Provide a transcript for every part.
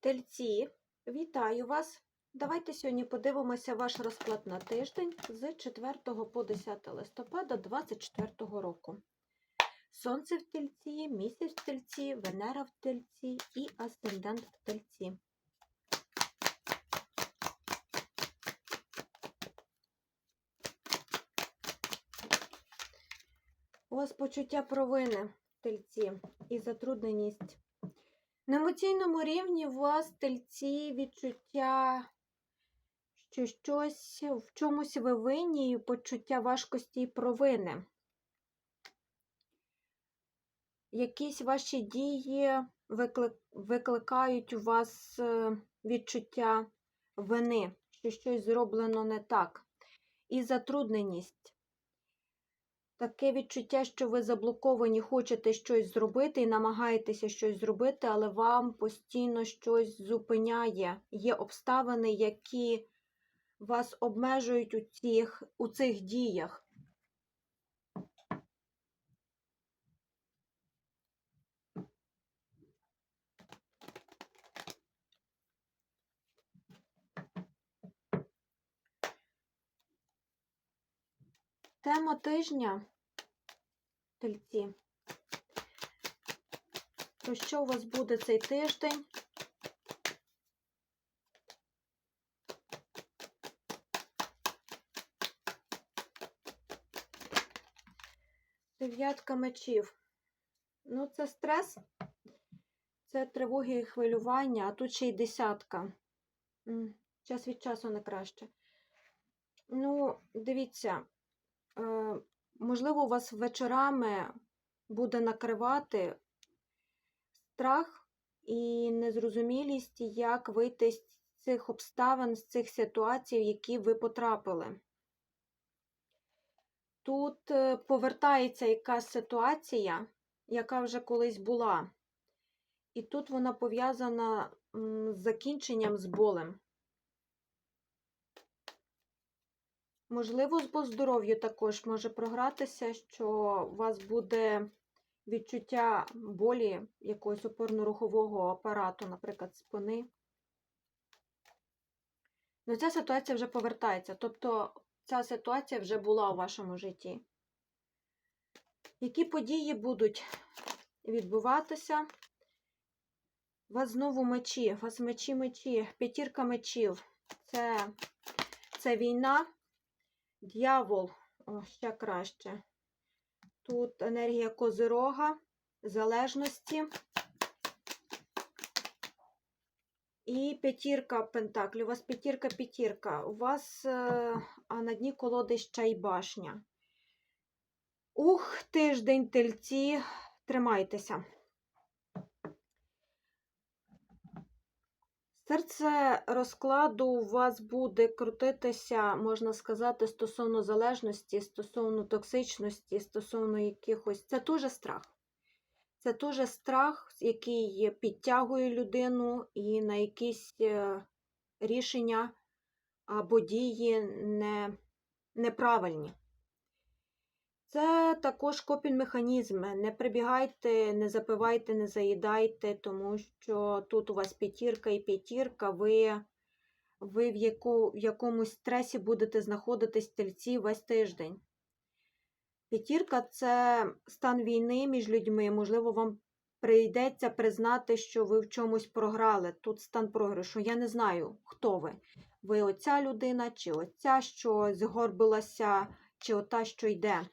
Тельці, вітаю вас! Давайте сьогодні подивимося ваш розклад на тиждень з 4 по 10 листопада 2024 року. Сонце в тельці, місяць в тельці, Венера в тельці і асцендент в тельці. У вас почуття провини в тельці і затрудненість. На емоційному рівні у вас тельці відчуття, що щось в чомусь ви винні і почуття важкості і провини. Якісь ваші дії викликають у вас е, відчуття вини, що щось зроблено не так. І затрудненість. Таке відчуття, що ви заблоковані, хочете щось зробити і намагаєтеся щось зробити, але вам постійно щось зупиняє. Є обставини, які вас обмежують у цих, у цих діях. Тема тижня тельці. Про що у вас буде цей тиждень? Дев'ятка мечів. Ну, це стрес, це тривоги і хвилювання, а тут ще й десятка. Час від часу не краще. Ну, дивіться, е, можливо, у вас вечорами буде накривати страх і незрозумілість, як вийти з цих обставин, з цих ситуацій, в які ви потрапили. Тут е, повертається якась ситуація, яка вже колись була. І тут вона пов'язана з закінченням з болем. Можливо, по здоров'ю також може програтися, що у вас буде відчуття болі якогось опорно-рухового апарату, наприклад, спини. Ну, ця ситуація вже повертається. Тобто ця ситуація вже була у вашому житті. Які події будуть відбуватися? У вас знову мечі, у вас мечі мечі, п'ятірка мечів. Це, це війна, дьявол, о, ще краще. Тут енергія козирога, залежності. І п'ятірка пентаклів. У вас п'ятірка-п'ятірка. У вас е, а на дні колоди ще й башня. Ух, тиждень тельці. Тримайтеся. Серце розкладу у вас буде крутитися, можна сказати, стосовно залежності, стосовно токсичності, стосовно якихось. Це теж страх. Це теж страх, який підтягує людину і на якісь е, рішення або дії не, неправильні. Це також копінг-механізми. Не прибігайте, не запивайте, не заїдайте, тому що тут у вас п'ятірка і п'ятірка, ви, ви в, яку, в якомусь стресі будете знаходитись тельці весь тиждень. П'ятірка це стан війни між людьми. Можливо, вам прийдеться признати, що ви в чомусь програли. Тут стан програшу. Я не знаю, хто ви. Ви оця людина, чи оця, що згорбилася, чи ота, що йде.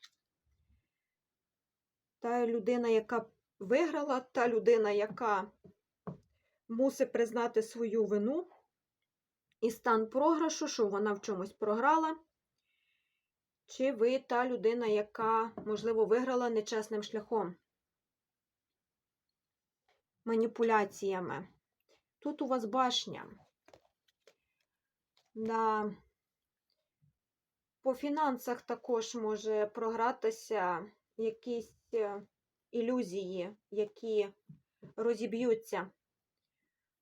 Та людина, яка виграла, та людина, яка мусить признати свою вину і стан програшу, що вона в чомусь програла. Чи ви та людина, яка, можливо, виграла нечесним шляхом, маніпуляціями. Тут у вас башня. На... По фінансах також може програтися якісь ілюзії, які розіб'ються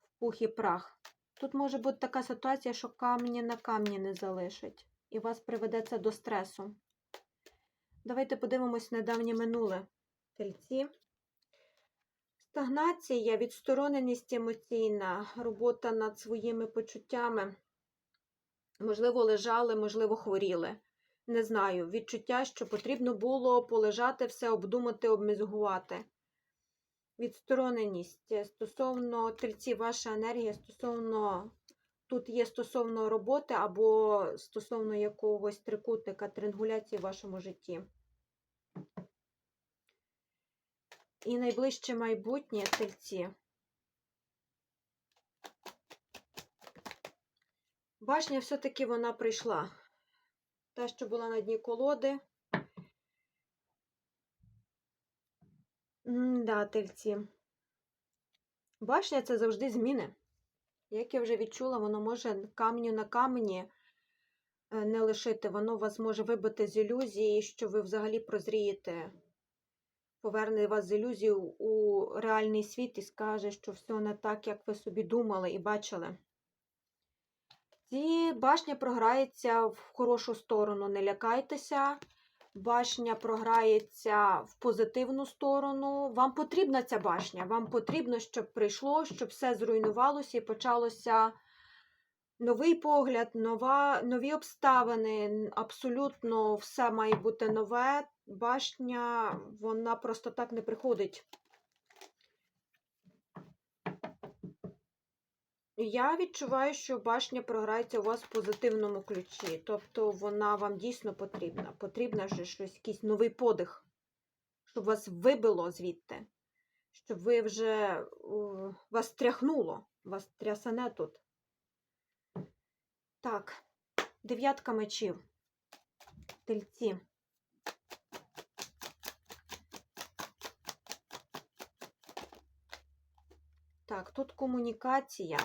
в пух і прах. Тут може бути така ситуація, що камні на камні не залишить, і вас приведеться до стресу. Давайте подивимось недавнє минуле. Тельці. Стагнація, відстороненість емоційна, робота над своїми почуттями. Можливо, лежали, можливо, хворіли. Не знаю. Відчуття, що потрібно було полежати, все обдумати, обмізгувати. Відстороненість е, стосовно тельці, ваша енергія стосовно тут є стосовно роботи або стосовно якогось трикутника, триангуляції в вашому житті. І найближче майбутнє тельці. Башня все-таки вона прийшла. Та, що була на дні колоди. Да, тельці. Башня це завжди зміни. Як я вже відчула, воно може камню на камені е, не лишити, воно вас може вибити з ілюзії, що ви взагалі прозрієте, поверне вас з ілюзії у реальний світ і скаже, що все не так, як ви собі думали і бачили. Ці башня програється в хорошу сторону, не лякайтеся. Башня програється в позитивну сторону. Вам потрібна ця башня. Вам потрібно, щоб прийшло, щоб все зруйнувалося і почалося новий погляд, нова, нові обставини. Абсолютно все має бути нове. Башня, вона просто так не приходить. Я відчуваю, що башня програється у вас в позитивному ключі. Тобто вона вам дійсно потрібна. Потрібно вже щось, якийсь новий подих, щоб вас вибило звідти, щоб ви вже вас тряхнуло, вас трясане тут. Так, дев'ятка мечів. Тельці. Так, тут комунікація.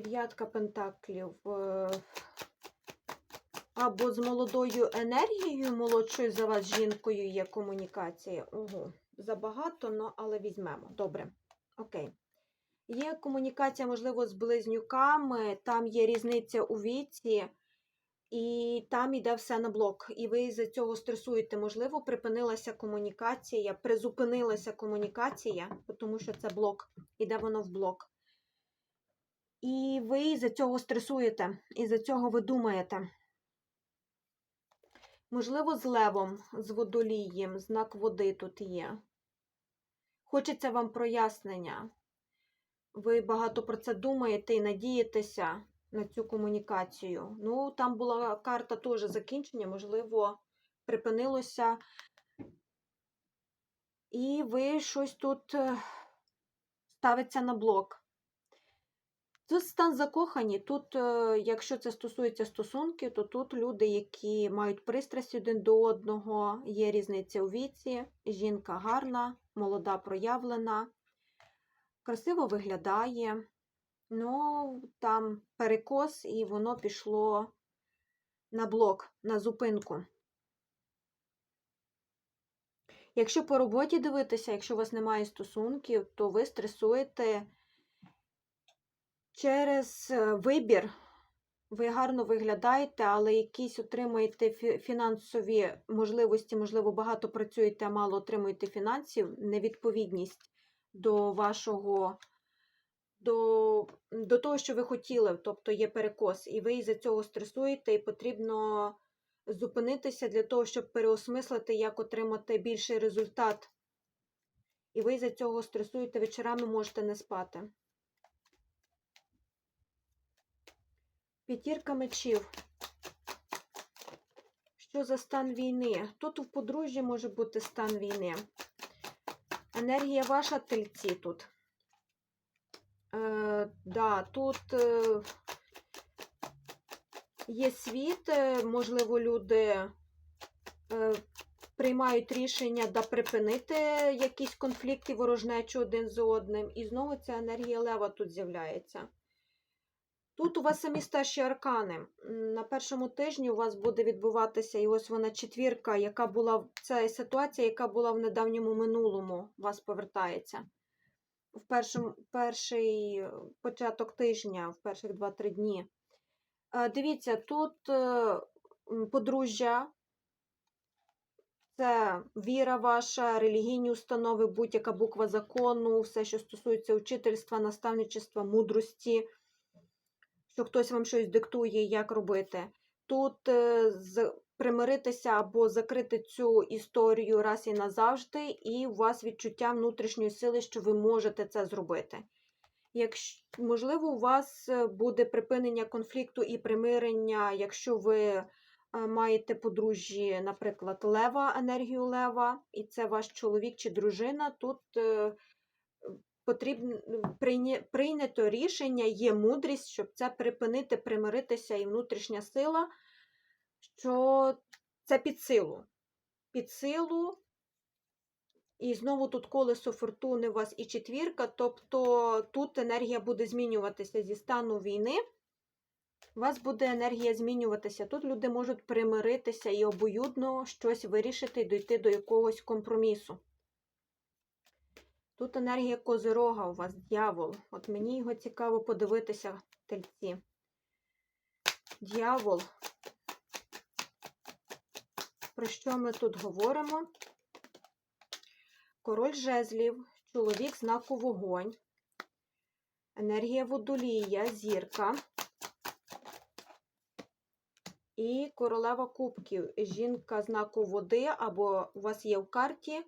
Дев'ятка пентаклів. е, Або з молодою енергією, молодшою за вас жінкою є комунікація. Ого, забагато, но, але візьмемо. Добре. Окей. Є комунікація, можливо, з близнюками, там є різниця у віці, і там йде все на блок. І ви з цього стресуєте. Можливо, припинилася комунікація, призупинилася комунікація, тому що це блок, іде воно в блок. І ви за цього стресуєте, і за цього ви думаєте. Можливо, з левом, з водолієм, знак води тут є. Хочеться вам прояснення. Ви багато про це думаєте і надієтеся на цю комунікацію. Ну, там була карта теж закінчення, можливо, припинилося. І ви щось тут е, ставиться на блок. Тут стан закохані. Тут, е, якщо це стосується стосунків, то тут люди, які мають пристрасть один до одного, є різниця у віці, жінка гарна, молода проявлена, красиво виглядає. Ну, там перекос, і воно пішло на блок, на зупинку. Якщо по роботі дивитися, якщо у вас немає стосунків, то ви стресуєте через е, вибір. Ви гарно виглядаєте, але якісь отримуєте фінансові можливості, можливо, багато працюєте, а мало отримуєте фінансів, невідповідність до вашого, до, до того, що ви хотіли, тобто є перекос, і ви із-за цього стресуєте, і потрібно зупинитися для того, щоб переосмислити, як отримати більший результат. І ви із-за цього стресуєте, вечорами можете не спати. П'ятірка мечів. Що за стан війни? Тут в подружжі може бути стан війни. Енергія ваша тельці тут. Е, да, тут е, є світ, е, можливо, люди е, приймають рішення да припинити якісь конфлікти, ворожнечу один з одним. І знову ця енергія лева тут з'являється. Тут у вас самі старші аркани. На першому тижні у вас буде відбуватися, і ось вона четвірка, яка була це ситуація, яка була в недавньому минулому, у вас повертається. В першому, перший е, початок тижня, в перших 2-3 дні. Е, Дивіться, тут е, подружжя, це віра ваша, релігійні установи, будь-яка буква закону, все, що стосується учительства, наставничества, мудрості, що хтось вам щось диктує, як робити. Тут е, примиритися або закрити цю історію раз і назавжди, і у вас відчуття внутрішньої сили, що ви можете це зробити. Якщо, можливо, у вас е, буде припинення конфлікту і примирення, якщо ви е, маєте подружжі, наприклад, лева, енергію лева, і це ваш чоловік чи дружина, тут потрібно прийня- прийнято рішення, є мудрість, щоб це припинити, примиритися і внутрішня сила, що це під силу. Під силу. І знову тут колесо фортуни у вас і четвірка, тобто тут енергія буде змінюватися зі стану війни. У вас буде енергія змінюватися. Тут люди можуть примиритися і обоюдно щось вирішити і дійти до якогось компромісу. Тут енергія козирога у вас, дьявол. От мені його цікаво подивитися, тельці. Дьявол. Про що ми тут говоримо? Король жезлів, чоловік знаку вогонь, енергія водолія, зірка і королева кубків. Жінка знаку води, або у вас є в карті,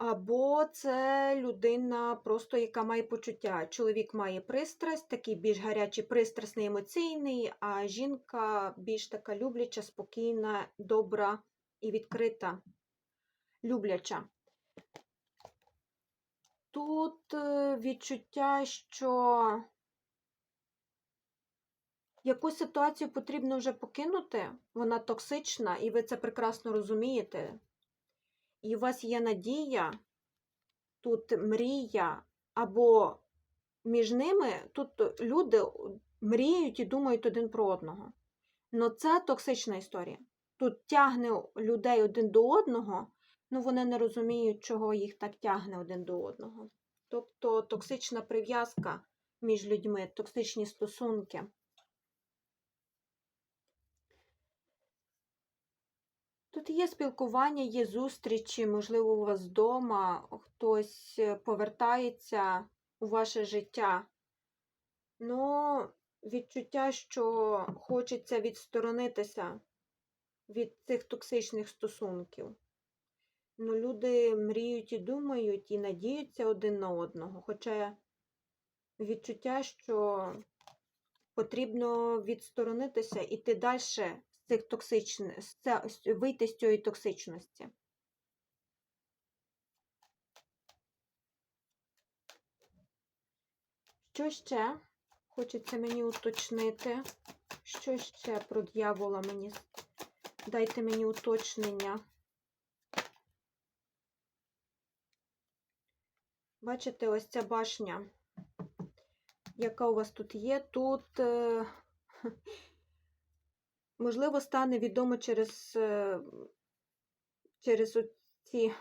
або це людина, просто яка має почуття. Чоловік має пристрасть, такий більш гарячий, пристрасний, емоційний, а жінка більш така любляча, спокійна, добра і відкрита любляча. Тут е, відчуття, що якусь ситуацію потрібно вже покинути, вона токсична, і ви це прекрасно розумієте. І у вас є надія, тут мрія, або між ними тут люди мріють і думають один про одного. Но це токсична історія. Тут тягне людей один до одного, ну вони не розуміють, чого їх так тягне один до одного. Тобто токсична прив'язка між людьми, токсичні стосунки. Тут є спілкування, є зустрічі, можливо, у вас вдома хтось е, повертається у ваше життя. Ну, відчуття, що хочеться відсторонитися від цих токсичних стосунків. Ну, люди мріють і думають, і надіються один на одного. Хоча відчуття, що потрібно відсторонитися, іти далі цих токсичних, вийти з цієї токсичності. Що ще хочеться мені уточнити? Що ще про дьявола мені? Дайте мені уточнення. Бачите, ось ця башня, яка у вас тут є. Тут, е, можливо, стане відомо через, е, через ці,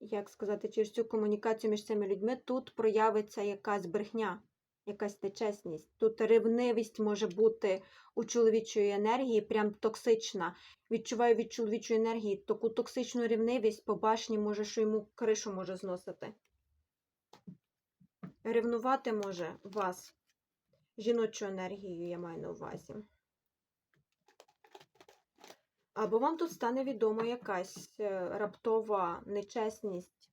як сказати, через цю комунікацію між цими людьми. Тут проявиться якась брехня, якась нечесність. Тут ревнивість може бути у чоловічої енергії, прям токсична. Відчуваю від чоловічої енергії таку токсичну ревнивість по башні, може, що йому кришу може зносити. Ревнувати може вас. Жіночу енергію я маю на увазі. Або вам тут стане відома якась е, раптова нечесність.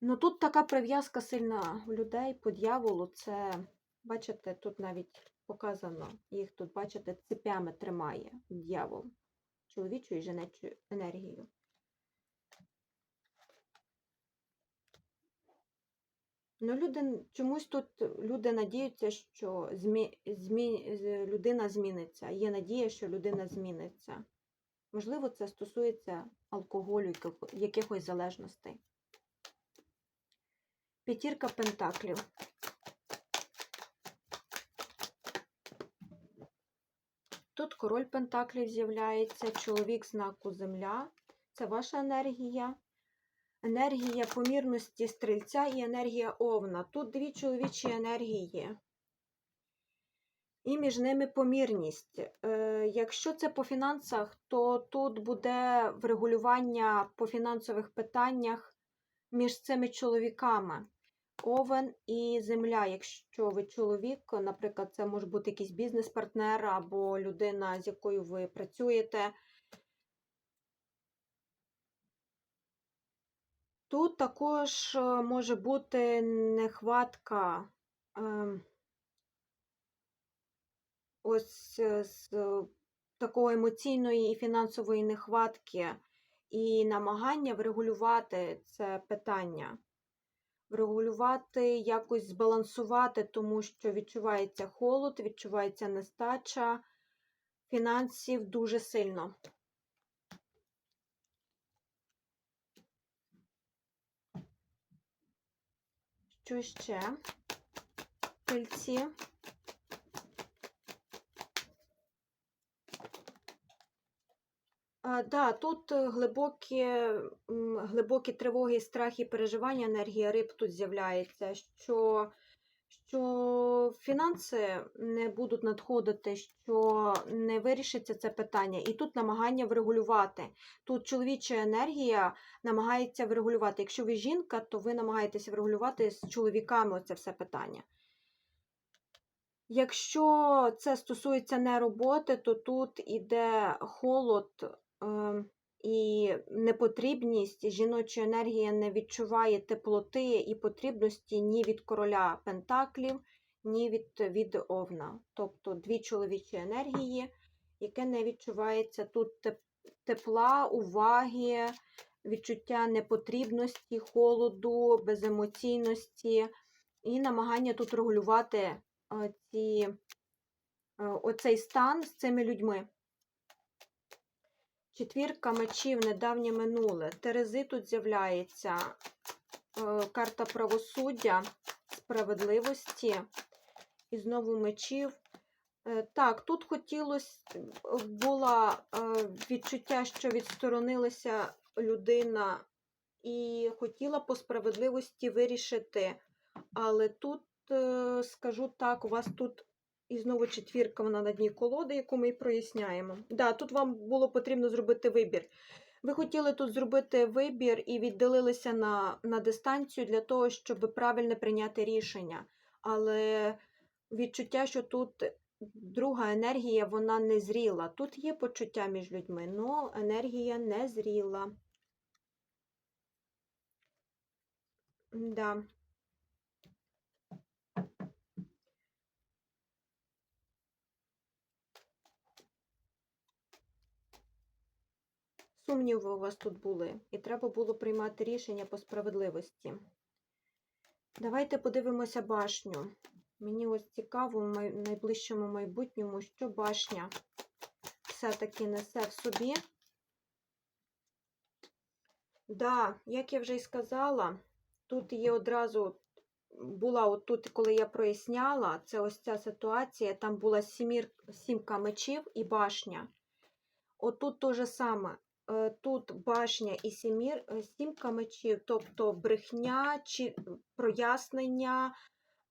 Ну тут така прив'язка сильна у людей по дьяволу. Це, бачите, тут навіть показано, їх тут, бачите, цепями тримає дьявол. Чоловічу і жіночу енергію. Ну, люди, чомусь тут люди надіються, що змі, змі, людина зміниться. Є надія, що людина зміниться. Можливо, це стосується алкоголю, яких- якихось залежностей. П'ятірка пентаклів. Тут король пентаклів з'являється, чоловік знаку земля. Це ваша енергія. Енергія помірності стрільця і енергія овна. Тут дві чоловічі енергії. і між ними помірність. Е, Якщо це по фінансах, то тут буде врегулювання по фінансових питаннях між цими чоловіками. Овен і земля. Якщо ви чоловік, наприклад, це може бути якийсь бізнес-партнер або людина, з якою ви працюєте. Тут також е, може бути нехватка ем, ось е, з такої емоційної і фінансової нехватки і намагання врегулювати це питання, врегулювати, якось збалансувати, тому що відчувається холод, відчувається нестача фінансів дуже сильно. Що ще? пильці. А, да, тут е, глибокі, глибокі тривоги, страхи, переживання, енергія риб тут з'являється, що, що фінанси не будуть надходити, що не вирішиться це питання. І тут намагання врегулювати. Тут чоловіча енергія намагається врегулювати. Якщо ви жінка, то ви намагаєтеся врегулювати з чоловіками це все питання. Якщо це стосується не роботи, то тут іде холод е, і непотрібність, жіноча енергія не відчуває теплоти і потрібності ні від короля Пентаклів, ні від, від Овна. Тобто дві чоловічі енергії, яке не відчувається тут тепла, уваги, відчуття непотрібності, холоду, беземоційності і намагання тут регулювати е, ці, е, оцей стан з цими людьми. Четвірка мечів, недавнє минуле. Терези тут з'являється е, карта правосуддя, справедливості. І знову мечів. Е, Так, тут хотілося, було е, відчуття, що відсторонилася людина і хотіла по справедливості вирішити. Але тут, скажу так, у вас тут і знову четвірка вона на дні колоди, яку ми і проясняємо. Да, тут вам було потрібно зробити вибір. Ви хотіли тут зробити вибір і віддалилися на, на дистанцію для того, щоб правильно прийняти рішення. Але відчуття, що тут друга енергія, вона не зріла. Тут є почуття між людьми, але енергія не зріла. Да. Сумніви у вас тут були, і треба було приймати рішення по справедливості. Давайте подивимося башню. Мені ось цікаво в найближчому майбутньому, що башня все-таки несе в собі. Да, як я вже й сказала, тут є одразу, була отут, коли я проясняла, це ось ця ситуація, там була сімір, сімка мечів і башня. Отут те же саме. Е, Тут башня і сімір, е, сімка мечів, тобто брехня чи прояснення.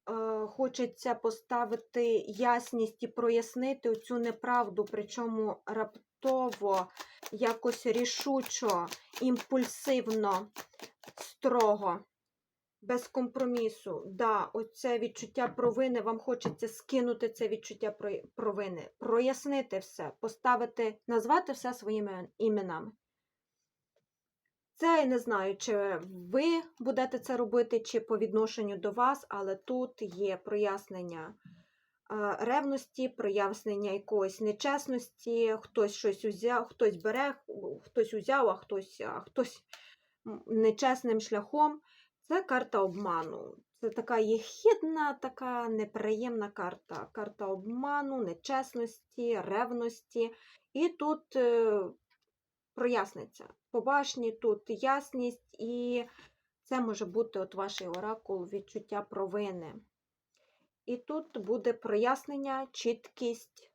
Е, Хочеться поставити ясність і прояснити цю неправду, причому раптово, якось рішучо, імпульсивно, строго, без компромісу. Да, оце відчуття провини, вам хочеться скинути це відчуття провини, прояснити все, поставити, назвати все своїми іменами. Це я не знаю, чи ви будете це робити, чи по відношенню до вас, але тут є прояснення е, ревності, прояснення якоїсь нечесності, хтось щось узяв, хтось бере, хтось узяв, а хтось, а хтось нечесним шляхом. Це карта обману. Це така єхідна, така неприємна карта. Карта обману, нечесності, ревності. І тут е, проясниться. По башні тут ясність, і це може бути от ваш оракул відчуття провини. І тут буде прояснення, чіткість.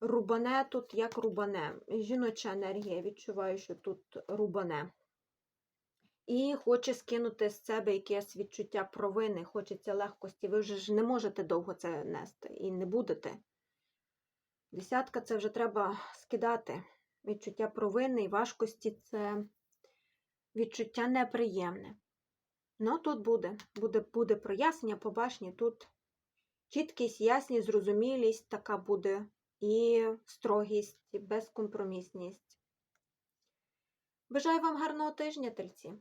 Рубане тут як рубане. Жіноча енергія, відчуваю, що тут рубане. І хоче скинути з себе якесь відчуття провини, хочеться легкості. Ви вже ж не можете довго це нести і не будете. Десятка це вже треба скидати. Відчуття провини і важкості це відчуття неприємне. Ну, тут буде, буде, буде прояснення, побачення, тут чіткість, ясність, зрозумілість така буде, і строгість, і безкомпромісність. Бажаю вам гарного тижня, тельці!